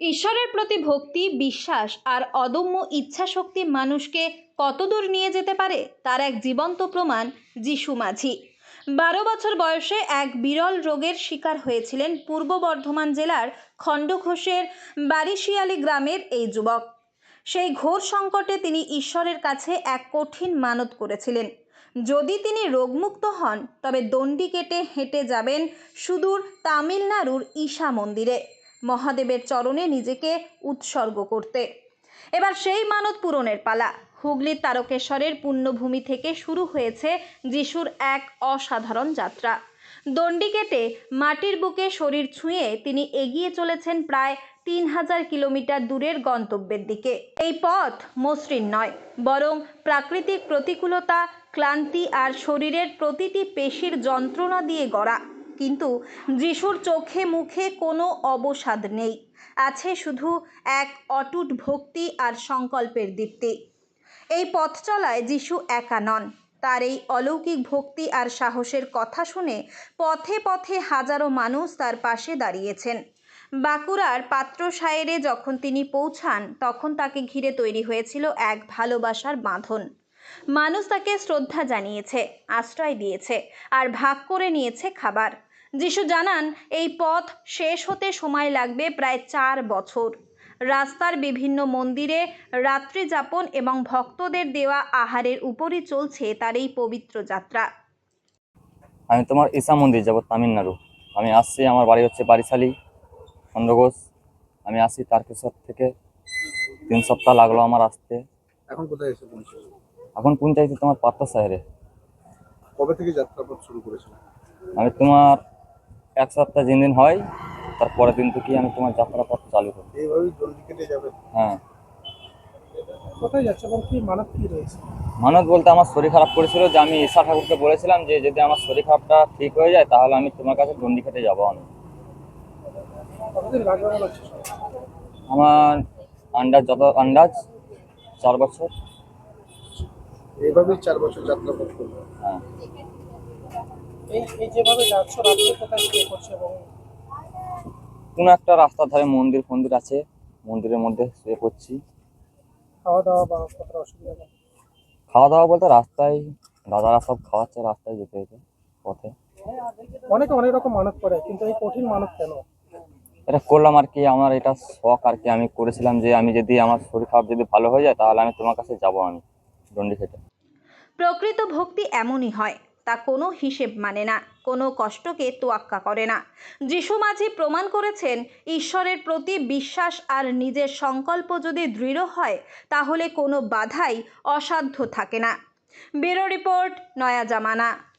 ঈশ্বরের প্রতি ভক্তি, বিশ্বাস আর অদম্য ইচ্ছাশক্তি মানুষকে কতদূর নিয়ে যেতে পারে তার এক জীবন্ত প্রমাণ যিশু মাঝি। বারো বছর বয়সে এক বিরল রোগের শিকার হয়েছিলেন পূর্ব বর্ধমান জেলার খণ্ডঘোষের বারিশিয়ালি গ্রামের এই যুবক। সেই ঘোর সংকটে তিনি ঈশ্বরের কাছে এক কঠিন মানত করেছিলেন। যদি তিনি রোগমুক্ত হন, তবে দণ্ডি কেটে হেঁটে যাবেন সুদূর তামিলনাড়ুর ঈশা মন্দিরে। মহাদেবের চরণে নিজেকে উৎসর্গ করতে। এবার সেই মানত পূরণের পালা। হুগলির তারকেশ্বরের পুণ্যভূমি থেকে শুরু হয়েছে যিশুর এক অসাধারণ যাত্রা। দণ্ডি কেটে মাটির বুকে শরীর ছুঁয়ে তিনি এগিয়ে চলেছেন প্রায় তিন হাজার কিলোমিটার দূরের গন্তব্যের দিকে। এই পথ মসৃণ নয়, বরং প্রাকৃতিক প্রতিকূলতা, ক্লান্তি আর শরীরের প্রতিটি পেশির যন্ত্রণা দিয়ে গড়া। কিন্তু যিশুর চোখে মুখে কোনো অবসাদ নেই। আছে শুধু এক অটুট ভক্তি আর সংকল্পের দীপ্তি। এই পথ চলায় যিশু একা নন। তার এই অলৌকিক ভক্তি আর সাহসের কথা শুনে পথে পথে হাজারো মানুষ তার পাশে দাঁড়িয়েছেন। বাঁকুড়ার পাত্রসায়েরে যখন তিনি পৌঁছান, তখন তাকে ঘিরে তৈরি হয়েছিল এক ভালোবাসার বাঁধন। মানুষ তাকে শ্রদ্ধা জানিয়েছে, আশ্রয় দিয়েছে, আর ভাগ করে নিয়েছে খাবার। যিশু জানান এই পথ শেষ হতে সময় লাগবে প্রায় চার বছর। রাস্তার বিভিন্ন মন্দিরে রাত্রি যাপন এবং ভক্তদের দেওয়া আহারের উপরই চলছে তার এই পবিত্র যাত্রা। আমি তোমার ঈশা মন্দির যাব তামিলনাড়ু। আমি আসছি আমার বাড়ি হচ্ছে বারিশালি চন্দ্রঘোষ। আমি আসি তারকেশ্বর থেকে। তিন সপ্তাহ লাগল আমার আসতে। এখন কোথায় এসে পৌঁছেছে? এখন কোন চাইছি তোমার পাত্তা শহরে কবে থেকে যাত্রাপথ শুরু করেছিল? আমি তোমার এক সপ্তাহ যেদিন দিন হয় তারপরের দিন থেকে আমি তোমার যাত্রাপথ চালু করি এইভাবেই দণ্ডি কেটে যাবে। হ্যাঁ। কোথায় যাচ্ছে এবং কি মানত কি রয়েছে? মানত বলতে আমার শরীর খারাপ করেছিল যে আমি ঈশা ঠাকুরকে বলেছিলাম যে যদি আমার শরীর খারাপটা ঠিক হয়ে যায় তাহলে আমি তোমার কাছে খেটে যাব আমি। আমার আন্দাজ যত আন্দাজ চার বছর। এইভাবেই চার বছর যাত্রাপথ করবে। হ্যাঁ। এই এই যেভাবে যাচ্ছ রাত্রে কোথায় স্টে করছে এবং কোনো একটা রাস্তার ধারে মন্দির ফন্দির আছে মন্দিরের মধ্যে শুয়ে পড়ছি। খাওয়া দাওয়া বা কতটা অসুবিধা নেই? খাওয়া দাওয়া বলতে রাস্তায় দাদারা সব খাওয়াচ্ছে রাস্তায় যেতে যেতে পথে। অনেকে অনেক রকম মানত করে কিন্তু এই কঠিন মানত কেন? এটা করলাম আর কি আমার এটা শখ আর কি আমি করেছিলাম যে আমি যদি আমার শরীর খারাপ যদি ভালো হয়ে যায় তাহলে আমি তোমার কাছে যাব আমি দণ্ডি খেতে। প্রকৃত ভক্তি এমনই হয়। তা কোনো হিসেব মানে না, কোনো কষ্টকে তোয়াক্কা করে না। যিশু মাঝি প্রমাণ করেছেন, ঈশ্বরের প্রতি বিশ্বাস আর নিজের সংকল্প যদি দৃঢ় হয়, তাহলে কোনো বাধাই অসাধ্য থাকে না। বেরো রিপোর্ট, নয়া জামানা।